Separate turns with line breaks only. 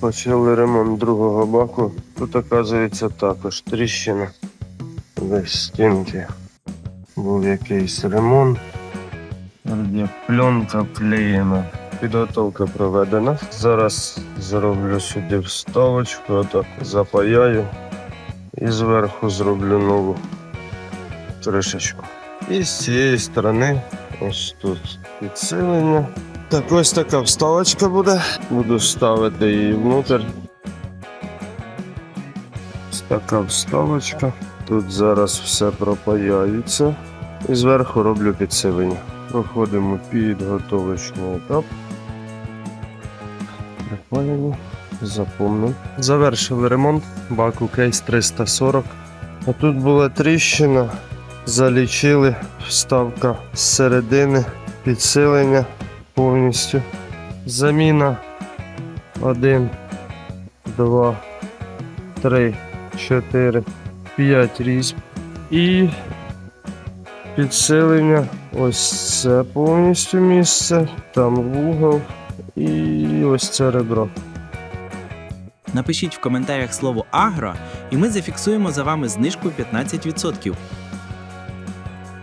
Почали ремонт другого баку. Тут, оказується, також тріщина в стінки. Був якийсь ремонт. Пленка вклеєна. Підготовка проведена. Зараз зроблю сюди вставочку, отак запаяю і зверху зроблю нову кришечку. І з цієї сторони ось тут підсилення. Так, ось така вставочка буде. Буду ставити її внутрь. Ось така вставочка. Тут зараз все пропаяється. І зверху роблю підсилення. Проходимо підготовочний етап. Припаяємо. Запомнив. Завершили ремонт баку кейс 340. А тут була тріщина. Залічили. Вставка з середини. Підсилення повністю. Заміна 1, 2, 3, 4, 5 різьб. І підсилення. Ось це повністю місце. Там вугол. І ось це ребро.
Напишіть в коментарях слово агро, і ми зафіксуємо за вами знижку 15%.